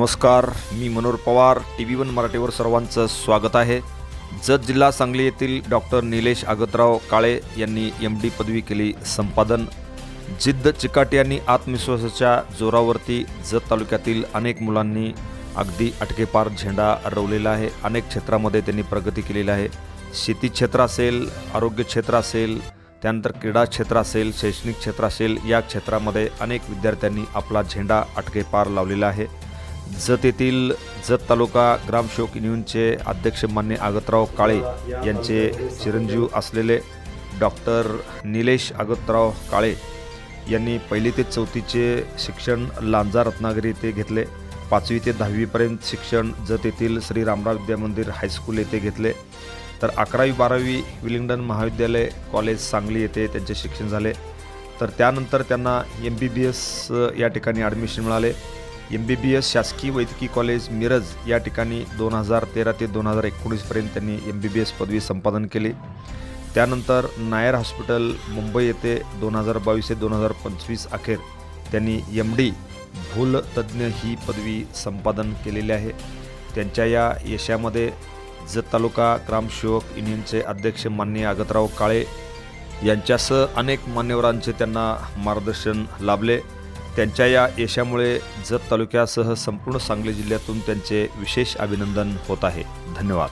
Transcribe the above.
नमस्कार मी Manohar Pawar T V one मराठीवर सर्वांचं स्वागत आहे. जत जिल्हा सांगली येथील डॉक्टर निलेश आगतराव काळे यांनी एम डी पदवी केली संपादन. जिद्द चिकाटी यांनी आत्मविश्वासाच्या जोरावरती जत तालुक्यातील अनेक मुलांनी अगदी अटकेपार झेंडा रवलेला आहे. अनेक क्षेत्रामध्ये त्यांनी प्रगती केलेली आहे. शेती क्षेत्र असेल आरोग्य क्षेत्र असेल त्यानंतर क्रीडा क्षेत्र असेल शैक्षणिक क्षेत्र असेल या क्षेत्रामध्ये अनेक विद्यार्थ्यांनी आपला झेंडा अटकेपार लावलेला आहे. जत येथील जत तालुका ग्रामसेवक युनियनचे अध्यक्ष मान्य आगतराव काळे यांचे चिरंजीव असलेले डॉक्टर निलेश आगतराव काळे यांनी पहिली ते चौथीचे शिक्षण लांजा रत्नागिरी येथे घेतले. पाचवी ते दहावीपर्यंत शिक्षण जत येथील श्री रामराव विद्यामंदिर हायस्कूल येथे घेतले. तर अकरावी बारावी विलिंग्डन महाविद्यालय कॉलेज सांगली येथे त्यांचे शिक्षण झाले. तर त्यानंतर त्यांना एम बी बी एस या ठिकाणी ॲडमिशन मिळाले. एम बी बी एस शासकीय वैद्यकीय कॉलेज मिरज या ठिकाणी दोन हजार तेरा ते दोन हजार एकोणीसपर्यंत त्यांनी एम बी बी एस पदवी संपादन केली. त्यानंतर नायर हॉस्पिटल मुंबई येथे दोन हजार बावीस ते दोन हजार पंचवीस अखेर त्यांनी एम डी भूलतज्ज्ञ ही पदवी संपादन केलेली आहे. त्यांच्या या यशामध्ये जत तालुका ग्रामसेवक युनियनचे अध्यक्ष माननीय आगतराव काळे यांच्यासह अनेक मान्यवरांचे त्यांना मार्गदर्शन लाभले. त्यांच्या या यशामुळे जत तालुक्यासह संपूर्ण सांगली जिल्ह्यातून त्यांचे विशेष अभिनंदन होत आहे. धन्यवाद.